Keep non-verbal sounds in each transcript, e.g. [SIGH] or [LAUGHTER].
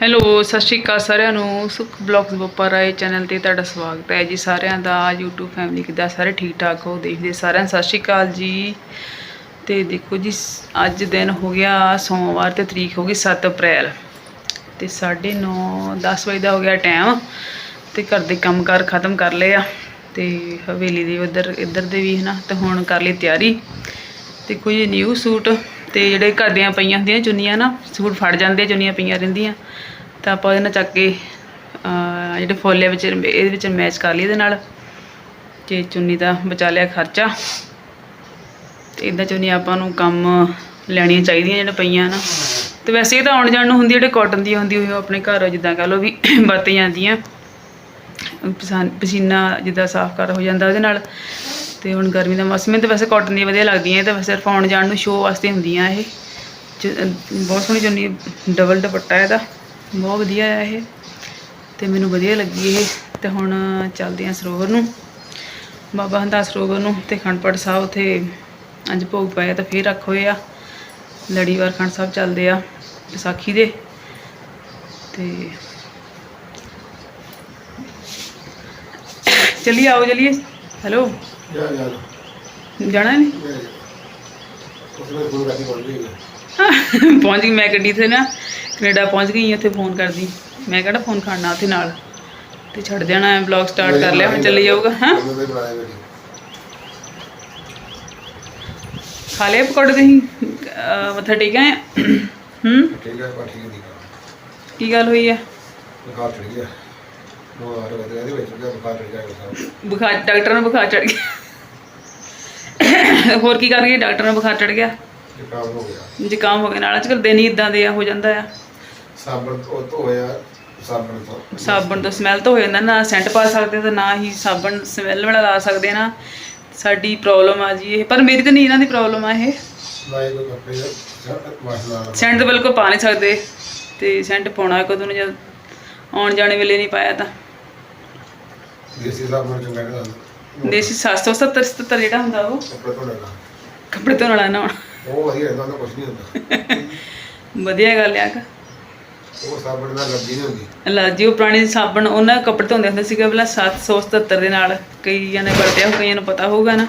Hello ਸਤਿ ਸ਼੍ਰੀ ਅਕਾਲ ਸਾਰਿਆਂ ਨੂੰ। ਸੁਖ ਬਲੌਗਸ ਬੋਪਾ ਰਾਏ ਚੈਨਲ ਤੇ ਤੁਹਾਡਾ ਸਵਾਗਤ ਹੈ ਜੀ ਸਾਰਿਆਂ ਦਾ। YouTube ਫੈਮਿਲੀ ਕਿੱਦਾਂ? ਸਾਰੇ ਠੀਕ ਠਾਕ ਹੋ? ਦੇਖਦੇ ਸਾਰਿਆਂ ਸਤਿ ਸ਼੍ਰੀ ਅਕਾਲ ਜੀ। ਤੇ ਦੇਖੋ ਜੀ ਅੱਜ ਦਿਨ ਹੋ ਗਿਆ ਸੋਮਵਾਰ ਤੇ ਤਰੀਕ ਹੋ ਗਈ 7 ਅਪ੍ਰੈਲ। ਤੇ 9:30 10 ਵਜੇ ਦਾ ਹੋ ਗਿਆ ਟਾਈਮ। ਤੇ ਘਰ ਦੇ ਕੰਮਕਾਰ ਖਤਮ ਕਰ ਲਏ ਆ। ਤੇ ਹਵੇਲੀ ਦੇ ਉਧਰ ਇੱਧਰ ਦੇ ਵੀ ਹਨਾ ਤੇ ਹੁਣ ਕਰ ਲਈ ਤਿਆਰੀ। ਤੇ ਕੋਈ ਨਿਊ ਸੂਟ ਤੇ ਜਿਹੜੇ ਘਰ ਦੀਆਂ ਪਈਆਂ ਹੁੰਦੀਆਂ ਚੁੰਨੀਆਂ ਨਾ ਸੂਟ ਫੜ ਜਾਂਦੇ ਆ, ਚੁੰਨੀਆਂ ਪਈਆਂ ਰਹਿੰਦੀਆਂ। ਤਾਂ ਆਪਾਂ ਇਹਨਾਂ ਚੱਕ ਕੇ ਅਹ, ਜਿਹੜੇ ਫੋਲੇ ਵਿੱਚ ਇਹਦੇ ਵਿੱਚ ਮੈਚ ਕਰ ਲਈ ਇਹਦੇ ਨਾਲ ਤੇ ਚੁੰਨੀ ਦਾ ਬਚਾ ਲਿਆ ਖਰਚਾ। ਤੇ ਇਦਾਂ ਚੁੰਨੀ ਆਪਾਂ ਨੂੰ ਕੰਮ ਲੈਣੀਆਂ ਚਾਹੀਦੀਆਂ ਜਿਹੜਾ ਪਈਆਂ ਨਾ। ਤੇ ਵੈਸੇ ਇਹ ਤਾਂ ਆਉਣ ਜਾਣ ਨੂੰ ਹੁੰਦੀ ਜਿਹੜੇ ਕਾਟਨ ਦੀ ਹੁੰਦੀ ਉਹ ਆਪਣੇ ਘਰ ਜਿੱਦਾਂ ਕਹ ਲਓ ਵੀ [COUGHS] ਵਰਤੀ ਜਾਂਦੀਆਂ। ਪਸਾ- ਪਸੀਨਾ ਜਿੱਦਾਂ ਸਾਫ਼ ਕਰ ਹੋ ਜਾਂਦਾ ਉਹਦੇ ਨਾਲ। ਤੇ ਹੁਣ ਗਰਮੀ ਦਾ ਮੌਸਮ ਹੈ ਤੇ ਵੈਸੇ ਕਾਟਨ ਦੀਆਂ ਵਧੀਆ ਲੱਗਦੀਆਂ ਇਹ ਤਾਂ ਵੈਸੇ ਸਿਰਫ ਆਉਣ ਜਾਣ ਨੂੰ ਸ਼ੋਅ ਵਾਸਤੇ ਹੁੰਦੀਆਂ ਇਹ। ਚ- ਬਹੁਤ ਸੋਹਣੀ ਚੁੰਨੀ ਡਬਲ ਦੁਪੱਟਾ ਇਹਦਾ। ਬਹੁਤ ਵਧੀਆ ਆ ਇਹ ਤੇ ਮੈਨੂੰ ਵਧੀਆ ਲੱਗੀ ਇਹ ਤੇ ਹੁਣ ਚੱਲਦੇ ਆ ਸਰੋਵਰ ਨੂੰ ਬਾਬਾ ਹੰਦਾ ਸਰੋਵਰ ਨੂੰ ਤੇ ਖੰਡਪੜ ਸਾਹਿਬ ਉਥੇ ਅੱਜ ਭੋਗ ਪਾਇਆ ਤਾਂ ਫੇਰ ਰੱਖ ਹੋਏ ਆ ਲੜੀਵਾਰ ਖੰਡ ਸਾਹਿਬ ਚੱਲਦੇ ਆ ਵਿਸਾਖੀ ਦੇ ਤੇ ਚਲਿਏ ਆਓ ਚਲਿਏ ਹੈਲੋ ਜਾਣਾ ਨਹੀਂ ਪਹੁੰਚ ਗਈ ਮੈਂ ਗੱਡੀ ਤੇ ਨਾ ਕੈਨੇਡਾ ਪਹੁੰਚ ਗਈ, ਉੱਥੇ ਫੋਨ ਕਰਦੀ। ਮੈਂ ਕਿਹੜਾ ਫੋਨ ਖੜਨਾ ਉੱਥੇ ਨਾਲ। ਤੇ ਛੱਡ ਦੇਣਾ ਹੈ ਵਲੌਗ ਸਟਾਰਟ ਕਰ ਲਿਆ, ਹੁਣ ਚੱਲੀ ਜਾਊਗਾ, ਹਾਂ? ਖਾ ਲਿਆ ਪਕੌੜੇ ਤੁਸੀਂ? ਮੱਥਾ ਟੇਕਿਆ ਹੈ ਹੂੰ? ਕੀ ਗੱਲ ਹੋਈ ਹੈ ਬੁਖਾਰ ਚੜ ਗਿਆ ਆ ਬੁਖਾਰ ਡਾਕਟਰ ਨੂੰ ਬੁਖਾਰ ਚੜ ਗਿਆ। ਹੋਰ ਕੀ ਕਰ ਗਏ ਡਾਕਟਰ ਨੂੰ ਬੁਖਾਰ ਚੜ ਗਿਆ। ਇਹ ਹੋ ਗਿਆ। ਜ਼ੁਕਾਮ ਹੋ ਗਿਆ। ਨਾਲ ਅੱਜਕੱਲ ਦਿਨ ਹੀ ਇਦਾਂ ਦੇ ਆ, ਹੋ ਜਾਂਦਾ ਆ। ਸਾਬਣ ਤੋਂ ਹੋਇਆ ਸਾਬਣ ਤੋਂ ਸਾਬਣ ਤੋਂ ਸਮੈਲ ਤਾਂ ਹੋ ਜਾਂਦਾ ਨਾ ਸੈਂਟ ਪਾ ਸਕਦੇ ਤੇ ਨਾ ਹੀ ਸਾਬਣ ਸਮੈਲ ਵਾਲਾ ਲਾ ਸਕਦੇ ਨਾ। ਸਾਡੀ ਪ੍ਰੋਬਲਮ ਆ ਜੀ ਇਹ ਪਰ ਮੇਰੀ ਤਾਂ ਨਹੀਂ ਇਹਨਾਂ ਦੀ ਪ੍ਰੋਬਲਮ ਆ ਇਹ। ਲਾਈ ਕੱਪੜੇ ਸੈਂਟ ਤਾਂ ਬਿਲਕੁਲ ਪਾ ਨਹੀਂ ਸਕਦੇ ਤੇ ਸੈਂਟ ਪਾਉਣਾ ਕਦੋਂ ਨੂੰ ਜਦ ਆਉਣ ਜਾਣੇ ਵੇਲੇ ਨਹੀਂ ਪਾਇਆ ਤਾਂ। ਦੇਸੀ ਸਾਬਣ ਚੰਗਾ ਨਹੀਂ ਲੱਗਦਾ। ਦੇਸੀ 770 77 ਜਿਹੜਾ ਹੁੰਦਾ ਉਹ। ਕੱਪੜੇ ਤੋਂ ਲੈਣਾ ਕੱਪੜੇ ਧੋਣ ਵਾਲਾ ਨਾ ਉਹ ਵਧੀਆ ਰਹਿੰਦਾ ਉਹਦਾ ਕੁਝ ਨਹੀਂ ਹੁੰਦਾ। [LAUGHS] ਵਧੀਆ ਗੱਲ ਆ। ਕਿ ਉਹ ਸਾਬਣ ਨਾਲ ਲੱਗੀ ਨਹੀਂ ਹੁੰਦੀ। ਅਲਰਜੀ ਉਹ ਪੁਰਾਣੀ ਸਾਬਣ ਉਹਨਾਂ ਕੱਪੜੇ ਧੋਂਦੇ ਹੁੰਦੇ ਸੀਗਾ ਪਹਿਲਾਂ 777 ਦੇ ਨਾਲ ਕਈਆਂ ਨੇ ਵਰਤਿਆ ਹੋ ਕਈਆਂ ਨੂੰ ਪਤਾ ਹੋਊਗਾ ਨਾ।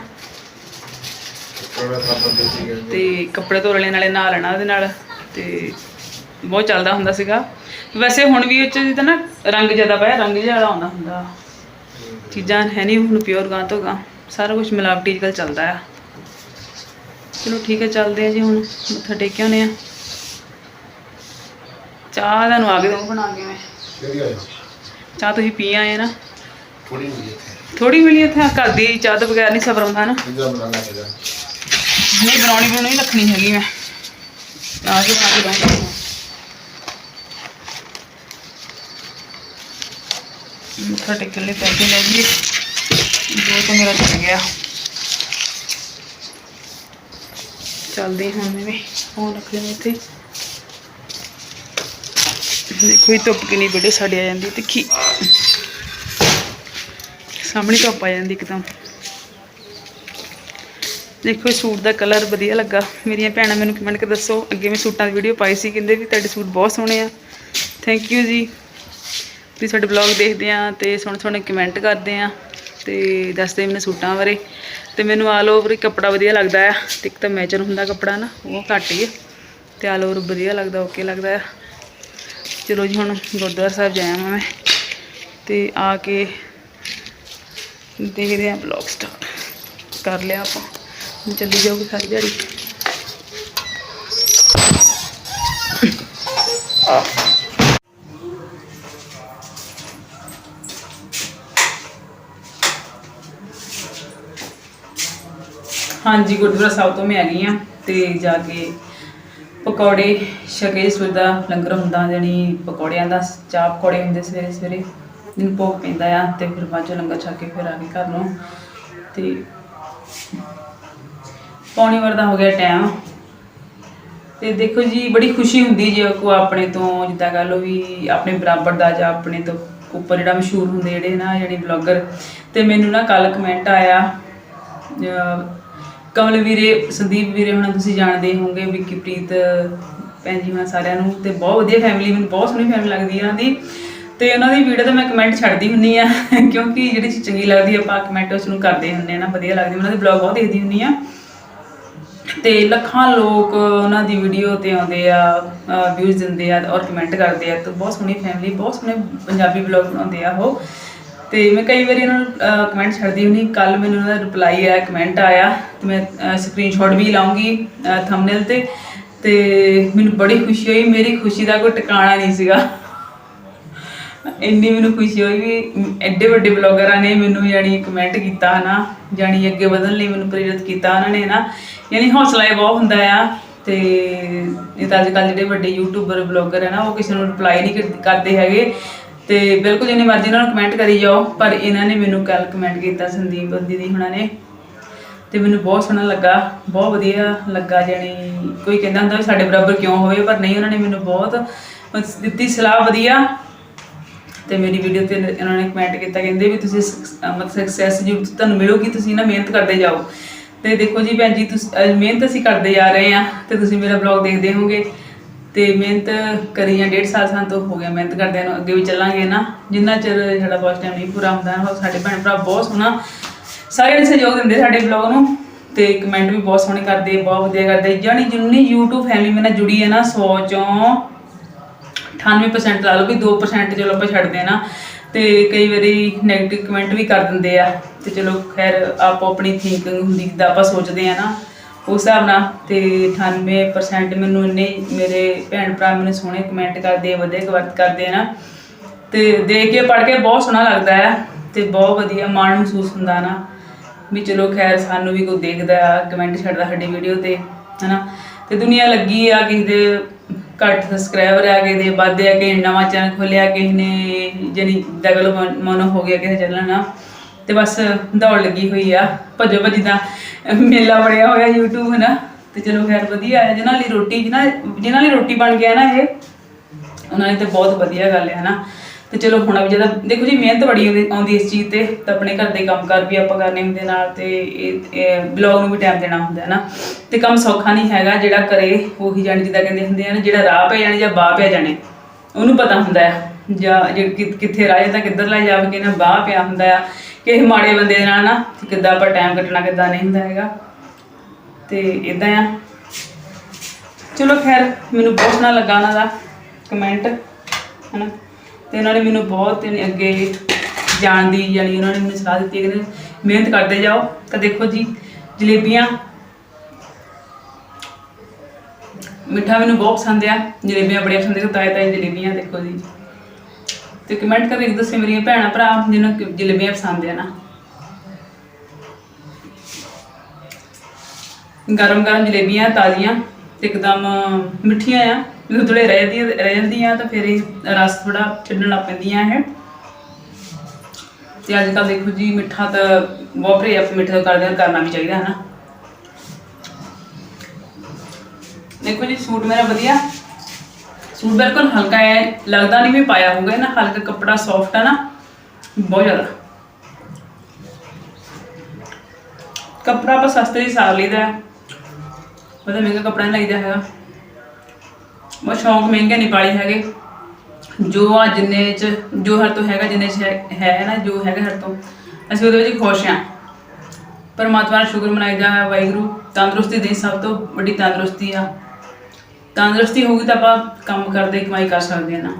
ਕੱਪੜਾ ਸਾਬਣ ਤੇ ਕੱਪੜੇ ਧੋ ਲੈਣ ਨਾਲੇ ਨਹਾ ਲੈਣਾ ਉਹਦੇ ਨਾਲ ਤੇ ਬਹੁਤ ਚੱਲਦਾ ਹੁੰਦਾ ਸੀਗਾ। ਵੈਸੇ ਹੁਣ ਵੀ ਉਹ ਚ ਜਿੱਦਾਂ ਨਾ ਰੰਗ ਜ਼ਿਆਦਾ ਪਾਇਆ ਰੰਗ ਵਾਲਾ ਆਉਂਦਾ ਹੁੰਦਾ। ਚੀਜ਼ਾਂ ਹੈ ਨਹੀਂ ਹੁਣ ਪਿਓਰ ਗਾਂ ਤੋਂ ਗਾਂ ਸਾਰਾ ਕੁਝ ਮਿਲਾਵਟੀ ਅੱਜਕੱਲ ਚੱਲਦਾ ਆ। ਚਲੋ ਠੀਕ ਹੈ ਚੱਲਦੇ ਆ ਜੀ ਹੁਣ ਮੱਥਾ ਟੇਕਿਆ ਆਉਂਦੇ ਆ। ਚਾਹ ਦਾ ਨੂੰ ਆ ਕੇ ਦਊਂ ਬਣਾ ਕੇ ਮੈਂ। ਕਿਹੜੀ ਆਇਆ ਚਾਹ ਤੁਸੀਂ ਪੀ ਆਏ ਨਾ। ਥੋੜੀ ਨਹੀਂ ਇੱਥੇ। ਥੋੜੀ ਮਿਲੀ ਇੱਥੇ ਘਰ ਦੀ ਚਾਹ ਤੋਂ ਬਗੈਰ ਨਹੀਂ ਸਬਰ ਆਉਂਦਾ ਨਾ ਨਹੀਂ ਬਣਾਉਣੀ ਬਣਾਉਣੀ ਰੱਖਣੀ ਹੈਗੀ ਮੈਂ। ਆ ਕੇ ਬਣਾ ਕੇ ਬੈਠੀ ਮੱਥਾ ਟੇਕਣ ਲਈ ਪੈਸੇ ਲੈ ਜੀ ਜੋ ਤਾਂ ਮੇਰਾ ਚੱਲ ਗਿਆ। ਚੱਲਦੇ ਹਾਂ ਹੁਣ ਮੈਂ ਵੀ। ਫੋਨ ਰੱਖ ਲੈਂਦੇ ਇੱਥੇ। ਦੇਖੋ ਇਹ ਧੁੱਪ ਕਿੰਨੀ ਬੜੀ ਸਾਡੇ ਆ ਜਾਂਦੀ ਤਿੱਖੀ ਸਾਹਮਣੇ ਧੁੱਪ ਆ ਜਾਂਦੀ ਇੱਕਦਮ। ਦੇਖੋ ਸੂਟ ਦਾ ਕਲਰ ਵਧੀਆ ਲੱਗਾ। ਮੇਰੀਆਂ ਭੈਣਾਂ ਮੈਨੂੰ ਕਮੈਂਟ ਕੇ ਦੱਸੋ, ਅੱਗੇ ਮੈਂ ਸੂਟਾਂ ਦੀ ਵੀਡੀਓ ਪਾਈ ਸੀ, ਕਹਿੰਦੇ ਵੀ ਤੁਹਾਡੇ ਸੂਟ ਬਹੁਤ ਸੋਹਣੇ ਆ। ਥੈਂਕ ਯੂ ਜੀ। ਤੁਸੀਂ ਸਾਡੇ ਬਲੌਗ ਦੇਖਦੇ ਆ ਤੇ ਸੋਹਣੇ ਸੋਹਣੇ ਕਮੈਂਟ ਕਰਦੇ ਆ ਤੇ ਦੱਸਦੇ ਮੈਨੂੰ ਸੂਟਾਂ ਬਾਰੇ। ਤੇ ਮੈਨੂੰ ਆਲ ਓਵਰ ਕੱਪੜਾ ਵਧੀਆ ਲੱਗਦਾ ਆ। ਤੇ ਇੱਕ ਤਾਂ ਮੈਚਰ ਹੁੰਦਾ ਕੱਪੜਾ ਨਾ, ਉਹ ਘੱਟ ਹੀ ਆ। ਤੇ ਆਲ ਓਵਰ ਵਧੀਆ ਲੱਗਦਾ ਓਕੇ ਲੱਗਦਾ ਆ। ਚਲੋ ਜੀ, ਹੁਣ ਗੁਰਦੁਆਰਾ ਸਾਹਿਬ ਜਾਇਆ ਮੈਂ ਤੇ ਆ ਕੇ ਦੇਖਦੇ ਆ ਬਲੌਗ ਸਟਾਰਟ ਕਰ ਲਿਆ ਆਪਾਂ। ਚੱਲੀ ਜਾਊਗੀ ਸਾਰੀ ਦਿਹਾੜੀ। ਹਾਂਜੀ, ਗੁਰਦੁਆਰਾ ਸਾਹਿਬ ਤੋਂ ਮੈਂ ਆ ਗਈ ਆ ਤੇ ਜਾ ਕੇ ਪਕੌੜੇ ਛਕੇ ਸੁਦਾ ਲੰਗਰ ਹੁੰਦਾ, ਜਾਣੀ ਪਕੌੜਿਆਂ ਦਾ ਚਾਹ ਪਕੌੜੇ ਹੁੰਦੇ ਸਵੇਰੇ ਸਵੇਰੇ। ਦਿਨ ਭੋਗ ਪੈਂਦਾ ਆ ਤੇ ਫਿਰ ਬਾਅਦ ਚੋਂ ਲੰਗਰ ਛਕ ਕੇ ਫਿਰ ਆ ਕੇ ਘਰ ਨੂੰ। ਤੇ ਪੌਣੀ ਵਰ ਦਾ ਹੋ ਗਿਆ ਟਾਈਮ। ਤੇ ਦੇਖੋ ਜੀ, ਬੜੀ ਖੁਸ਼ੀ ਹੁੰਦੀ ਜੇ ਕੋ ਆਪਣੇ ਤੋਂ ਜਿੱਦਾਂ ਕਹ ਲਓ ਵੀ ਆਪਣੇ ਬਰਾਬਰ ਦਾ ਜਾਂ ਆਪਣੇ ਤੋਂ ਉੱਪਰ ਜਿਹੜਾ ਮਸ਼ਹੂਰ ਹੁੰਦੇ ਜਿਹੜੇ ਨਾ ਜਿਹੜੇ ਬਲੌਗਰ ਤੇ ਮੈਨੂੰ ਨਾ ਕੱਲ ਕਮੈਂਟ ਆਇਆ ਕਮਲ ਵੀਰੇ, ਸੰਦੀਪ ਵੀਰੇ ਹੁਣ ਤੁਸੀਂ ਜਾਣਦੇ ਹੋਵੋਗੇ ਵਿੱਕੀ ਪ੍ਰੀਤ ਭੈਣ ਜੀ ਮੈਂ ਸਾਰਿਆਂ ਨੂੰ ਤੇ ਬਹੁਤ ਵਧੀਆ ਫੈਮਿਲੀ ਮੈਨੂੰ ਬਹੁਤ ਸੋਹਣੀ ਫੈਮਿਲੀ ਲੱਗਦੀ ਹੈ ਇਹਨਾਂ ਦੀ। ਤੇ ਉਹਨਾਂ ਦੀ ਵੀਡੀਓ ਤੇ ਮੈਂ ਕਮੈਂਟ ਛੱਡਦੀ ਹੁੰਨੀ ਆ, ਕਿਉਂਕਿ ਜਿਹੜੀ ਚੀਜ਼ ਚੰਗੀ ਲੱਗਦੀ ਆ, ਆਪਾਂ ਕਮੈਂਟ ਉਸ ਨੂੰ ਕਰਦੇ ਹੁੰਨੇ ਆ ਨਾ, ਵਧੀਆ ਲੱਗਦੀ ਉਹਨਾਂ ਦੇ ਬਲੌਗ ਬਹੁਤ ਦੇਖਦੀ ਹੁੰਨੀ ਆ। ਤੇ ਲੱਖਾਂ ਲੋਕ ਉਹਨਾਂ ਦੀ ਵੀਡੀਓ ਤੇ ਆਉਂਦੇ ਆ ਵਿਊਜ਼ ਦਿੰਦੇ ਆ ਔਰ ਕਮੈਂਟ ਕਰਦੇ ਆ। ਤੇ ਬਹੁਤ ਸੋਹਣੀ ਫੈਮਿਲੀ ਬਹੁਤ ਸੋਹਣੇ ਪੰਜਾਬੀ ਬਲੌਗ ਬਣਾਉਂਦੇ ਆ ਉਹ। ਤੇ ਮੈਂ ਕਈ ਵਾਰੀ ਉਹਨਾਂ ਨੂੰ ਕਮੈਂਟ ਛੱਡਦੀ ਹੁੰਦੀ ਕੱਲ ਮੈਨੂੰ ਉਹਨਾਂ ਦਾ ਰਿਪਲਾਈ ਆਇਆ ਕਮੈਂਟ ਆਇਆ, ਤੇ ਮੈਂ ਸਕਰੀਨਸ਼ਾਟ ਵੀ ਲਾਉਂਗੀ ਥੰਬਨੇਲ ਤੇ ਤੇ ਮੈਨੂੰ ਬੜੀ ਖੁਸ਼ੀ ਹੋਈ, ਮੇਰੀ ਖੁਸ਼ੀ ਦਾ ਕੋਈ ਟਿਕਾਣਾ ਨਹੀਂ ਸੀਗਾ। ਇੰਨੀ ਮੈਨੂੰ ਖੁਸ਼ੀ ਹੋਈ ਵੀ ਐਡੇ ਵੱਡੇ ਬਲੌਗਰਾਂ ਨੇ ਮੈਨੂੰ ਯਾਨੀ ਕਮੈਂਟ ਕੀਤਾ ਨਾ ਜਾਨੀ ਅੱਗੇ ਵਧਣ ਲਈ ਮੈਨੂੰ ਪ੍ਰੇਰਿਤ ਕੀਤਾ ਉਹਨਾਂ ਨੇ ਨਾ ਯਾਨੀ ਹੌਸਲਾ ਇਹ ਬਹੁਤ ਹੁੰਦਾ ਆ, ਤੇ ਇਹ ਤਾਂ ਅੱਜ ਕੱਲ੍ਹ ਜਿਹੜੇ ਵੱਡੇ ਯੂਟਿਊਬਰ ਬਲੌਗਰ ਹੈ ਨਾ, ਉਹ ਕਿਸੇ ਨੂੰ ਰਿਪਲਾਈ ਨਹੀਂ ਕਰ- ਕਰਦੇ ਹੈਗੇ। ਤੇ ਬਿਲਕੁਲ ਜਿੰਨੀ ਮਰਜ਼ੀ ਇਹਨਾਂ ਨੂੰ ਕਮੈਂਟ ਕਰੀ ਜਾਓ, ਪਰ ਇਹਨਾਂ ਨੇ ਮੈਨੂੰ ਕੱਲ ਕਮੈਂਟ ਕੀਤਾ ਸੰਦੀਪ ਦੀਦੀ ਹੁਣਾਂ ਨੇ। ਤੇ ਮੈਨੂੰ ਬਹੁਤ ਸੋਹਣਾ ਲੱਗਾ, ਬਹੁਤ ਵਧੀਆ ਲੱਗਾ ਜਾਣੀ ਕੋਈ ਕਹਿੰਦਾ ਹੁੰਦਾ ਵੀ ਸਾਡੇ ਬਰਾਬਰ ਕਿਉਂ ਹੋਵੇ, ਪਰ ਨਹੀਂ, ਉਹਨਾਂ ਨੇ ਮੈਨੂੰ ਬਹੁਤ ਦਿੱਤੀ ਸਲਾਹ ਵਧੀਆ। ਤੇ ਮੇਰੀ ਵੀਡੀਓ ਤੇ ਉਹਨਾਂ ਨੇ ਕਮੈਂਟ ਕੀਤਾ, ਕਹਿੰਦੇ ਵੀ ਤੁਸੀਂ ਮਤਲਬ ਸਕਸੈਸ ਜੀ ਤੁਹਾਨੂੰ ਮਿਲੂਗੀ, ਤੁਸੀਂ ਨਾ ਮਿਹਨਤ ਕਰਦੇ ਜਾਓ। ਤੇ ਦੇਖੋ ਜੀ ਭੈਣ ਜੀ, ਤੁਸੀਂ ਮਿਹਨਤ ਅਸੀਂ ਕਰਦੇ ਜਾ ਰਹੇ ਆ ਤੇ ਤੁਸੀਂ ਮੇਰਾ ਬਲੌਗ ਦੇਖਦੇ ਹੋਗੇ ਤੇ ਮਿਹਨਤ ਕਰੀ ਜਾਂ ਡੇਢ ਸਾਲ ਸਾਨੂੰ ਤੋਂ ਹੋ ਗਿਆ ਮਿਹਨਤ ਕਰਦਿਆਂ ਨੂੰ, ਅੱਗੇ ਵੀ ਚੱਲਾਂਗੇ ਨਾ। ਜਿੰਨਾ ਚਿਰ ਸਾਡਾ ਫਸਟ ਟਾਈਮ ਨਹੀਂ ਪੂਰਾ ਹੁੰਦਾ ਨਾ ਸਾਡੇ ਭੈਣ ਭਰਾ ਬਹੁਤ ਸੋਹਣਾ। ਸਾਰੇ ਜਣੇ ਸਹਿਯੋਗ ਦਿੰਦੇ ਸਾਡੇ ਬਲੌਗ ਨੂੰ। ਤੇ ਕਮੈਂਟ ਵੀ ਬਹੁਤ ਸੋਹਣੇ ਕਰਦੇ, ਬਹੁਤ ਵਧੀਆ ਕਰਦੇ। ਜਾਨੀ ਜਿੰਨੀ YouTube ਫੈਮਿਲੀ ਮੇਰੇ ਨਾਲ ਜੁੜੀ ਹੈ ਨਾ 100 ਚੋਂ 98% ਲਾ ਲਓ ਵੀ 2% ਚਲੋ ਆਪਾਂ ਛੱਡਦੇ ਆ ਨਾ। ਤੇ ਕਈ ਵਾਰੀ 네ਗੇਟਿਵ ਕਮੈਂਟ ਵੀ ਕਰ ਦਿੰਦੇ ਆ। ਤੇ ਚਲੋ ਖੈਰ, ਆਪੋ ਆਪਣੀ ਥਿੰਕਿੰਗ ਹੁੰਦੀ ਜਿੱਦਾਂ ਆਪਾਂ ਸੋਚਦੇ ਆ ਨਾ। ਉਸ ਹਿਸਾਬ ਨਾਲ ਤੇ 98% ਮੈਨੂੰ ਇੰਨੇ ਮੇਰੇ ਭੈਣ ਭਰਾ ਮੈਨੂੰ ਸੋਹਣੇ ਕਮੈਂਟ ਕਰਦੇ ਆ, ਵਧੀਆ ਕਵਰਤ ਕਰਦੇ ਆ ਨਾ। ਤੇ ਦੇਖ ਕੇ, ਪੜ੍ਹ ਕੇ ਬਹੁਤ ਸੋਹਣਾ ਲੱਗਦਾ ਆ ਤੇ ਬਹੁਤ ਵਧੀਆ ਮਾਣ ਮਹਿਸੂਸ ਹੁੰਦਾ ਨਾ। ਵੀ ਚਲੋ ਖੈਰ, ਸਾਨੂੰ ਵੀ ਕੋਈ ਦੇਖਦਾ ਆ ਕਮੈਂਟ ਛੱਡਦਾ ਸਾਡੀ ਵੀਡੀਓ ਤੇ, ਹਨਾ। ਤੇ ਦੁਨੀਆ ਲੱਗੀ ਆ, ਕਿਸੇ ਦੇ ਘੱਟ ਸਬਸਕ੍ਰਾਈਬਰ ਆ ਗਏ ਦੇ ਵਾਧੇ ਆ, ਕਿਸੇ ਨਵਾਂ ਚੈਨਲ ਖੋਲਿਆ ਕਿਸੇ ਨੇ ਜਾਨੀ ਦਗਲ ਮਨ ਹੋ ਗਿਆ, ਕਿਸੇ ਚੱਲਣਾ ਤੇ ਬਸ ਦੌੜ ਲੱਗੀ ਹੋਈ ਆ ਭੱਜੋ ਭੱਜੀ ਦਾ ਮੇਲਾ ਬਣਿਆ ਹੋਇਆ YouTube, ਹਨਾ? ਤੇ ਚਲੋ ਖੈਰ ਵਧੀਆ ਹੈ। ਜਿਨ੍ਹਾਂ ਲਈ ਰੋਟੀ ਜਿਨ੍ਹਾਂ ਜਿਨ੍ਹਾਂ ਲਈ ਰੋਟੀ ਬਣ ਗਿਆ ਨਾ ਇਹ, ਉਹਨਾਂ ਲਈ ਤੇ ਬਹੁਤ ਵਧੀਆ ਗੱਲ ਹੈ, ਹਨਾ? ਤੇ ਚਲੋ ਹੁਣ ਵੀ ਜਦੋਂ ਦੇਖੋ ਜੀ, ਮਿਹਨਤ ਬੜੀ ਆਉਂਦੀ ਇਸ ਚੀਜ਼ ਤੇ। ਤਾਂ ਆਪਣੇ ਘਰ ਦੇ ਕੰਮ ਵੀ ਆਪਾਂ ਕਰਨੇ ਹੁੰਦੇ ਨਾਲ ਤੇ ਇਹ ਬਲੌਗ ਨੂੰ ਵੀ ਟਾਈਮ ਦੇਣਾ ਹੁੰਦਾ ਹੈ ਨਾ ਤੇ ਕੰਮ ਸੌਖਾ ਨਹੀਂ ਹੈਗਾ, ਜਿਹੜਾ ਕਰੇ, ਉਹੀ ਜਾਣੀ ਜਿੱਦਾਂ ਕਹਿੰਦੇ ਹੁੰਦੇ ਆ ਨਾ, ਜਿਹੜਾ ਰਾਹ ਪੈ ਜਾਣੇ ਜਾਂ ਬਾਹ ਪੈ ਜਾਣੇ, ਉਹਨੂੰ ਪਤਾ ਹੁੰਦਾ ਹੈ ਜਾਂ ਕਿੱਥੇ ਰਾਹ ਤਾਂ ਕਿੱਧਰ ਲੈ ਜਾਵੇ ਨਾ, ਬਾਹ ਪਿਆ ਹੁੰਦਾ ਆ। ਕਿਸੇ ਮਾੜੇ ਬੰਦੇ ਦੇ ਨਾਲ ਨਾ ਕਿੱਦਾਂ ਆਪਾਂ ਟਾਈਮ ਕੱਟਣਾ, ਕਿੱਦਾਂ ਨਹੀਂ ਹੁੰਦਾ ਹੈਗਾ। ਤੇ ਇਦਾਂ ਆ। ਚਲੋ ਖੈਰ, ਮੈਨੂੰ ਬਹੁਤ ਸੋਹਣਾ ਲੱਗਾ ਉਹਨਾਂ ਦਾ ਕਮੈਂਟ ਹਨਾ। ਤੇ ਉਹਨਾਂ ਨੇ ਮੈਨੂੰ ਬਹੁਤ ਅੱਗੇ ਜਾਣ ਦੀ ਯਾਨੀ ਉਹਨਾਂ ਨੇ ਮੈਨੂੰ ਸਲਾਹ ਦਿੱਤੀ ਹੈ ਕਿ ਮਿਹਨਤ ਕਰਦੇ ਜਾਓ। ਤਾਂ ਦੇਖੋ ਜੀ, ਜਲੇਬੀਆਂ। ਮਿੱਠਾ ਮੈਨੂੰ ਬਹੁਤ ਪਸੰਦ ਆ। ਜਲੇਬੀਆਂ ਬੜੀਆਂ ਪਸੰਦ ਆ। ਤਾਏ ਤਾਏ ਜਲੇਬੀਆਂ ਦੇਖੋ ਜੀ। ਤੇ ਕਮੈਂਟ ਕਰਕੇ ਦੱਸੇ ਮੇਰੀਆਂ ਭੈਣਾਂ ਭਰਾ ਜਿਹਨਾਂ ਨੂੰ ਜਲੇਬੀਆਂ ਪਸੰਦ ਆ ਨਾ। ਗਰਮ ਗਰਮ ਜਲੇਬੀਆਂ ਤਾਜ਼ੀਆਂ ਤੇ ਇੱਕਦਮ ਮਿੱਠੀਆਂ ਆ ਜਦੋਂ ਥੋੜੇ ਰਹਿ ਰਹਿ ਜਾਂਦੀਆਂ ਤਾਂ ਫਿਰ ਇਹ ਰਸ ਥੋੜਾ ਛੱਡਣ ਲੱਗ ਪੈਂਦੀਆਂ ਇਹ। ਤੇ ਅੱਜ ਕੱਲ ਦੇਖੋ ਜੀ ਮਿੱਠਾ ਤਾਂ ਬਹੁਤ ਭਰੇ ਆਪ ਮਿੱਠਾ ਕਰਦੇ ਹਾਂ, ਕਰਨਾ ਵੀ ਚਾਹੀਦਾ ਹੈ ਨਾ ਦੇਖੋ ਜੀ ਸੂਟ ਮੇਰਾ ਵਧੀਆ। ਸੂਟ ਬਿਲਕੁਲ ਹਲਕਾ ਹੈ ਲੱਗਦਾ ਨਹੀਂ ਵੀ ਪਾਇਆ ਹੋਊਗਾ ਨਾ ਹਲਕਾ ਕੱਪੜਾ ਸੌਫਟ ਹੈ ਨਾ, ਬਹੁਤ ਜ਼ਿਆਦਾ। ਕੱਪੜਾ ਆਪਾਂ ਸਸਤੇ ਹੀ ਸਾਰ ਲਈਦਾ ਉਹਦਾ ਮਹਿੰਗਾ ਕੱਪੜਾ ਨਹੀਂ ਲਈਦਾ ਹੈਗਾ। ਬਹੁਤ ਸ਼ੌਂਕ ਮਹਿੰਗੇ ਨਹੀਂ ਪਾਲੀ ਹੈਗੇ। ਜੋ ਆ ਜਿੰਨੇ ਚ, ਜੋ ਹਰ ਤੋਂ ਹੈਗਾ, ਜਿੰਨੇ ਚ ਹੈ- ਹੈ ਨਾ, ਜੋ ਹੈਗਾ ਹਰ ਤੋਂ, ਅਸੀਂ ਉਹਦੇ ਵਿੱਚ ਖੁਸ਼ ਹਾਂ ਪਰਮਾਤਮਾ ਦਾ ਸ਼ੁਕਰ ਮਨਾਈਦਾ ਹੈ, ਵਾਹਿਗੁਰੂ ਤੰਦਰੁਸਤੀ ਦੇ ਸਭ ਤੋਂ ਵੱਡੀ ਤੰਦਰੁਸਤੀ ਆ। ਤੰਦਰੁਸਤੀ ਹੋਊਗੀ ਤਾਂ ਆਪਾਂ ਕੰਮ ਕਰਦੇ, ਕਮਾਈ ਕਰ ਸਕਦੇ ਹਾਂ ਨਾ।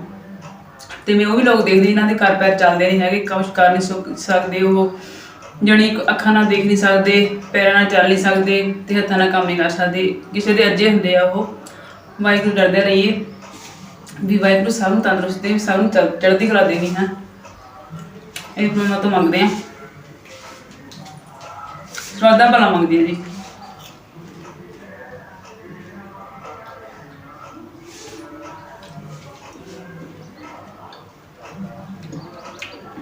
ਤੇ ਮੈਂ ਉਹ ਵੀ ਲੋਕ ਦੇਖਦੇ ਇਹਨਾਂ ਦੇ ਘਰ ਪੈਰ ਚੱਲਦੇ ਨਹੀਂ ਹੈਗੇ ਕੁਛ ਕਰ ਨਹੀਂ ਸਕ- ਸਕਦੇ ਉਹ। ਜਣੀ ਅੱਖਾਂ ਨਾਲ ਦੇਖ ਨਹੀਂ ਸਕਦੇ, ਪੈਰਾਂ ਨਾਲ ਚੱਲ ਨਹੀਂ ਸਕਦੇ, ਤੇ ਹੱਥਾਂ ਨਾਲ ਕੰਮ ਨਹੀਂ ਕਰ ਸਕਦੇ। ਕਿਸੇ ਦੇ ਅੱਜੇ ਹੁੰਦੇ ਆ ਉਹ। ਵਾਹਿਗੁਰੂ ਡਰਦੇ ਰਹੀਏ। ਵੀ ਵਾਹਿਗੁਰੂ ਸਭ ਨੂੰ ਤੰਦਰੁਸਤੀ ਦੇ ਸਭ ਨੂੰ ਚੜ੍ਹ- ਚੜ੍ਹਦੀ ਕਲਾ ਦੇਣੀ ਹੈ। ਇਹ ਪ੍ਰਮਾਤਮਾ ਤੋਂ ਮੰਗਦੇ ਆ ਸ਼ਰਧਾ ਭਲਾ ਮੰਗਦੇ ਆ ਜੀ।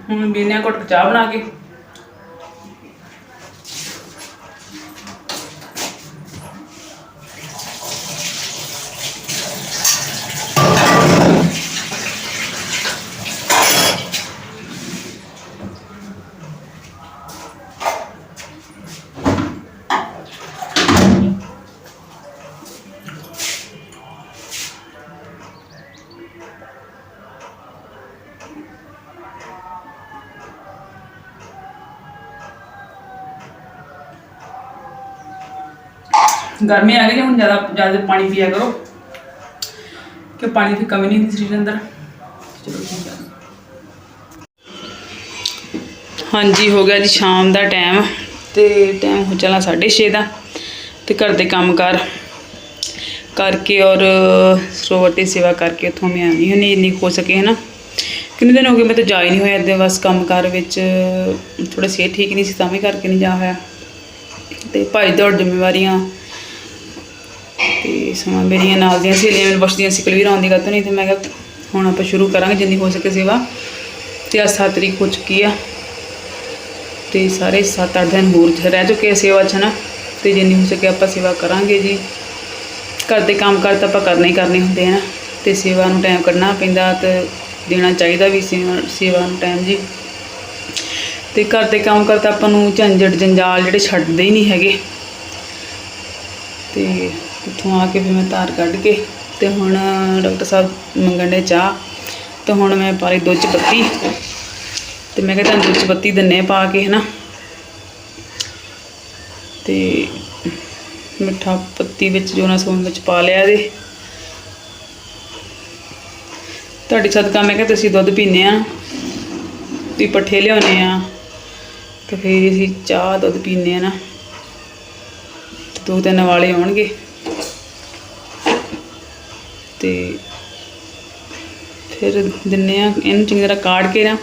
ਹੁਣ ਬੀਨੇ ਘੁੱਟ ਚਾਹ ਬਣਾ ਕੇ। ਗਰਮੀ ਆ ਗਈ ਜੀ ਹੁਣ ਜ਼ਿਆਦਾ ਜ਼ਿਆਦਾ ਪਾਣੀ ਪੀਆ ਕਰੋ। ਕਿ ਪਾਣੀ ਦੀ ਕਮੀ ਨਹੀਂ ਹੁੰਦੀ ਸਰੀਰ ਅੰਦਰ? ਚਲੋ ਠੀਕ ਹੈ ਹਾਂਜੀ, ਹੋ ਗਿਆ ਜੀ ਸ਼ਾਮ ਦਾ ਟਾਈਮ ਤੇ ਟਾਈਮ ਹੋ ਚੱਲਾ 6:30 ਦਾ ਤੇ ਘਰ ਦੇ ਕੰਮ ਕਰ ਕਰਕੇ ਔਰ ਸਰੋਵਰ ਦੀ ਸੇਵਾ ਕਰਕੇ ਉੱਥੋਂ ਮੈਂ ਆਈ ਹੁੰਨੀ ਇੰਨੀ ਹੋ ਸਕੇ ਹੈ ਨਾ ਕਿੰਨੇ ਦਿਨ ਹੋ ਗਏ ਮੈਂ ਤਾਂ ਜਾ ਹੀ ਨਹੀਂ ਹੋਇਆ ਇੱਦਾਂ, ਬਸ ਕੰਮ ਕਾਰ ਵਿੱਚ ਥੋੜਾ ਸਿਹਤ ਠੀਕ ਨਹੀਂ ਸੀ, ਤਾਂ ਵੀ ਕਰਕੇ ਨਹੀਂ ਜਾ ਹੋਇਆ। ਤੇ ਭਾਈ ਦੌੜ ਜ਼ਿੰਮੇਵਾਰੀਆਂ ਤੇ ਸਮਾਂ ਮੇਰੀਆਂ ਨਾਲ ਦੀਆਂ ਸਹੇਲੀਆਂ ਮੈਨੂੰ ਪੁੱਛਦੀਆਂ ਸੀ ਕਲਵੀਰ ਆਉਂਦੀ ਤੋਂ ਨਹੀਂ, ਤੇ ਮੈਂ ਕਿਹਾ ਹੁਣ ਆਪਾਂ ਸ਼ੁਰੂ ਕਰਾਂਗੇ, ਜਿੰਨੀ ਹੋ ਸਕੇ ਸੇਵਾ। ਤੇ ਅੱਜ 7 ਤਰੀਕ ਹੋ ਚੁੱਕੀ ਆ। ਤੇ ਸਾਰੇ 7-8 ਦਿਨ ਹੋਰ ਰਹਿ ਚੁੱਕੇ ਆ ਸੇਵਾ 'ਚ ਨਾ ਤੇ ਜਿੰਨੀ ਹੋ ਸਕੇ ਆਪਾਂ ਸੇਵਾ ਕਰਾਂਗੇ ਜੀ। ਘਰ ਦੇ ਕੰਮ ਕਰ ਤਾਂ ਆਪਾਂ ਕਰਨੇ ਹੀ ਕਰਨੇ ਹੁੰਦੇ ਆ ਨਾ ਤੇ ਸੇਵਾ ਨੂੰ ਟਾਈਮ ਕੱਢਣਾ ਪੈਂਦਾ ਤੇ ਦੇਣਾ ਚਾਹੀਦਾ ਵੀ ਸੇਵਾ ਸੇਵਾ ਨੂੰ ਟਾਈਮ ਜੀ। ਤੇ ਘਰ ਦੇ ਕੰਮ ਕਰ ਤਾਂ ਆਪਾਂ ਨੂੰ ਝੰਜਟ ਜੰਜਾਲ ਜਿਹੜੇ ਛੱਡਦੇ ਹੀ ਨਹੀਂ ਹੈਗੇ। ਤੇ ਉੱਥੋਂ ਆ ਕੇ ਫਿਰ ਮੈਂ ਧਾਰ ਕੱਢ ਕੇ ਤੇ ਹੁਣ ਡਾਕਟਰ ਸਾਹਿਬ ਮੰਗਣ ਦੇ ਚਾਹ ਤੇ ਹੁਣ ਮੈਂ ਪਾਲੀ ਦੁੱਧ ਚ ਪੱਤੀ ਤੇ ਮੈਂ ਕਿਹਾ ਤੁਹਾਨੂੰ ਦੁੱਧ ਚ ਪੱਤੀ ਦਿੰਨੇ ਆ ਪਾ ਕੇ, ਹਨਾ? ਤੇ ਮਿੱਠਾ ਪੱਤੀ ਵਿੱਚ ਜੋ ਨਾ ਸੋਨ ਵਿੱਚ ਪਾ ਲਿਆ ਇਹਦੇ ਤੁਹਾਡੀ ਸਦਕਾ ਮੈਂ ਕਿਹਾ ਤੁਸੀਂ ਦੁੱਧ ਪੀਂਦੇ ਆ ਤੁਸੀਂ ਪੱਠੇ ਲਿਆਉਨੇ ਆ, ਤੇ ਫਿਰ ਅਸੀਂ ਚਾਹ ਦੁੱਧ ਪੀਂਦੇ ਆ ਨਾ। ਦੋ ਤਿੰਨ ਵਾਲੇ ਆਉਣਗੇ। ਤੇ ਫਿਰ ਦਿੰਨੇ ਆ, ਇਹਨੂੰ ਚੰਗੀ ਤਰ੍ਹਾਂ ਕਾੜ ਕੇ ਨਾ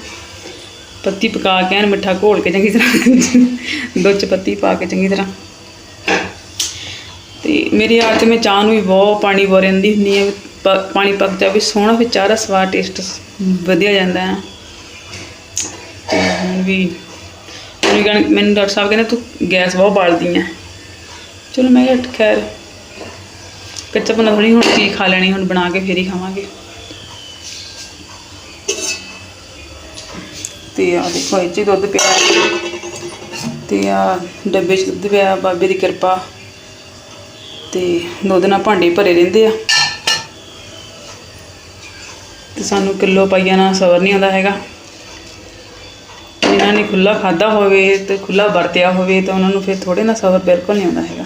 ਪੱਤੀ ਪਕਾ ਕੇ ਐਨ ਮਿੱਠਾ ਘੋਲ ਕੇ ਚੰਗੀ ਤਰ੍ਹਾਂ ਦੁੱਧ ਚ ਪੱਤੀ ਪਾ ਕੇ ਚੰਗੀ ਤਰ੍ਹਾਂ। ਤੇ ਮੇਰੀ ਆਦਤ ਮੈਂ ਚਾਹ ਨੂੰ ਵੀ ਬਹੁਤ ਪਾਣੀ ਬੋ ਰਹਿੰਦੀ ਹੁੰਦੀ ਹੈ ਪ- ਪਾਣੀ ਪੱਕ ਜਾਵੇ ਸੋਹਣਾ ਫਿਰ ਚਾਹ ਦਾ ਸਵਾਦ ਟੇਸਟ ਵਧੀਆ ਜਾਂਦਾ ਹੈ। ਤੇ ਹੁਣ ਵੀ ਕਹਿਣ- ਮੈਨੂੰ ਡਾਕਟਰ ਸਾਹਿਬ ਕਹਿੰਦੇ ਤੂੰ ਗੈਸ ਬਹੁਤ ਬਾਲਦੀ ਹੈ। ਚਲੋ ਮੈਂ ਕਿਹਾ ਖੈਰ ਕੱਚਾ ਪਨਾ ਥੋੜੀ ਹੁਣ ਚੀਜ਼ ਖਾ ਲੈਣੀ, ਹੁਣ ਬਣਾ ਕੇ ਫੇਰ ਹੀ ਖਾਵਾਂਗੇ। ਤੇ ਆ ਦੇਖੋ ਇਹ 'ਚ ਹੀ ਦੁੱਧ ਪਿਆ। ਹੈ। ਤੇ ਆ ਡੱਬੇ 'ਚ ਦੁੱਧ ਪਿਆ, ਬਾਬੇ ਦੀ ਕਿਰਪਾ। ਤੇ ਦੁੱਧ ਨਾਲ ਭਾਂਡੇ ਭਰੇ ਰਹਿੰਦੇ ਆ। ਤੇ ਸਾਨੂੰ ਕਿਲੋ ਪਾਈਆ ਨਾਲ ਸਬਰ ਨਹੀਂ ਆਉਂਦਾ ਹੈਗਾ। ਜਿਨ੍ਹਾਂ ਨੇ ਖੁੱਲਾ ਖਾਦਾ ਹੋਵੇ ਤੇ ਖੁੱਲਾ ਵਰਤਿਆ ਹੋਵੇ ਤਾਂ ਉਹਨਾਂ ਨੂੰ ਫਿਰ ਥੋੜੇ ਨਾ ਸਬਰ ਬਿਲਕੁਲ ਨਹੀਂ ਆਉਂਦਾ ਹੈਗਾ।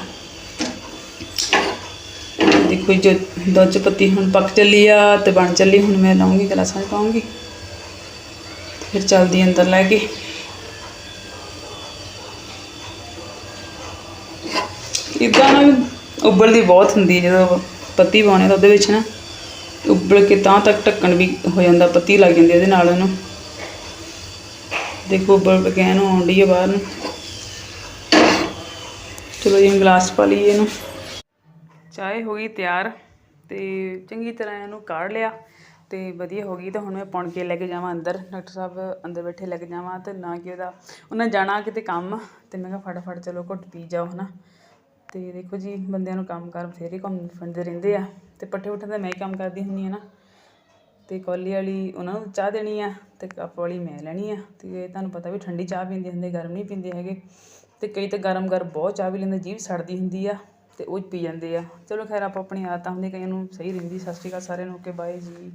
ਦੇਖੋ ਜੋ ਦੁੱਧ ਪੱਤੀ ਹੁਣ ਪੱਕ ਚੱਲੀ ਆ ਤੇ ਬਣ ਚੱਲੀ, ਹੁਣ ਮੈਂ ਲਾਉਂਗੀ ਗਲਾਸਾਂ 'ਚ ਪਾਉਂਗੀ। ਫਿਰ ਚੱਲਦੀ ਅੰਦਰ ਲੈ ਕੇ। ਇਦਾਂ ਨਾ ਉਬਲਦੀ ਬਹੁਤ ਹੁੰਦੀ ਜਦੋਂ ਪੱਤੀ ਪਾਉਣੇ ਤਾਂ ਉਹਦੇ ਵਿੱਚ ਨਾ ਉਬਲ ਕੇ ਤਾਂ ਤੱਕ ਢੱਕਣ ਵੀ ਹੋ ਜਾਂਦਾ, ਪੱਤੀ ਲੱਗ ਜਾਂਦੀ ਉਹਦੇ ਨਾਲ ਉਹਨੂੰ। ਦੇਖੋ ਉਬਲ ਕੇ ਇਹਨੂੰ ਆਉਂਦੀ ਹੈ ਬਾਹਰ ਨੂੰ। ਚਲੋ ਜੀ, ਹੁਣ ਗਲਾਸ ਪਾ ਲਈਏ ਇਹਨੂੰ। ਚਾਹ ਹੋ ਗਈ ਤਿਆਰ ਤੇ ਚੰਗੀ ਤਰ੍ਹਾਂ ਇਹਨੂੰ ਕਾੜ ਲਿਆ ਤੇ ਵਧੀਆ ਹੋ ਗਈ ਤਾਂ ਹੁਣ ਮੈਂ ਪੁਣ ਕੇ ਲੈ ਕੇ ਜਾਵਾਂ ਅੰਦਰ। ਡਾਕਟਰ ਸਾਹਿਬ ਅੰਦਰ ਬੈਠੇ ਲੈ ਕੇ ਜਾਵਾਂ ਤੇ ਨਾ ਕਿ ਉਹਦਾ ਉਹਨਾਂ ਜਾਣਾ ਕਿਤੇ ਕੰਮ ਤੇ ਮੈਂ ਕਿਹਾ ਫਟਾਫਟ ਚਲੋ ਘੁੱਟ ਪੀ ਜਾਓ, ਹਨਾ। ਤੇ ਦੇਖੋ ਜੀ, ਬੰਦਿਆਂ ਨੂੰ ਕੰਮ ਕਰ ਬਥੇਰੇ ਘੁੰਮ ਫਿਰਦੇ ਰਹਿੰਦੇ ਆ ਤੇ ਪੱਠੇ ਪੁੱਠੇ ਦਾ ਮੈਂ ਹੀ ਕੰਮ ਕਰਦੀ ਹੁੰਦੀ ਆ ਨਾ। ਤੇ ਕੌਲੀ ਵਾਲੀ ਉਹਨਾਂ ਨੂੰ ਚਾਹ ਦੇਣੀ ਆ ਤੇ ਕੱਪ ਵਾਲੀ ਮੈਂ ਲੈਣੀ ਆ ਤੇ ਤੁਹਾਨੂੰ ਪਤਾ ਵੀ ਠੰਡੀ ਚਾਹ ਪੀਂਦੇ ਹੁੰਦੇ, ਗਰਮ ਨਹੀਂ ਪੀਂਦੇ ਹੈਗੇ। ਤੇ ਕਈ ਤਾਂ ਗਰਮ ਗਰਮ ਬਹੁਤ ਚਾਹ ਵੀ ਲੈਂਦੇ, ਜੀਭ ਸੜਦੀ ਹੁੰਦੀ ਆ। ਅਤੇ ਉਹ ਪੀ ਜਾਂਦੇ ਆ। ਚਲੋ ਖੈਰ, ਆਪਾਂ ਆਪਣੀ ਆਦਤਾਂ ਹੁੰਦੀ ਕਈਆਂ ਨੂੰ ਸਹੀ ਰਹਿੰਦੀ। ਸਤਿ ਸ਼੍ਰੀ ਅਕਾਲ ਸਾਰਿਆਂ ਨੂੰ। ਓਕੇ, ਬਾਏ ਜੀ।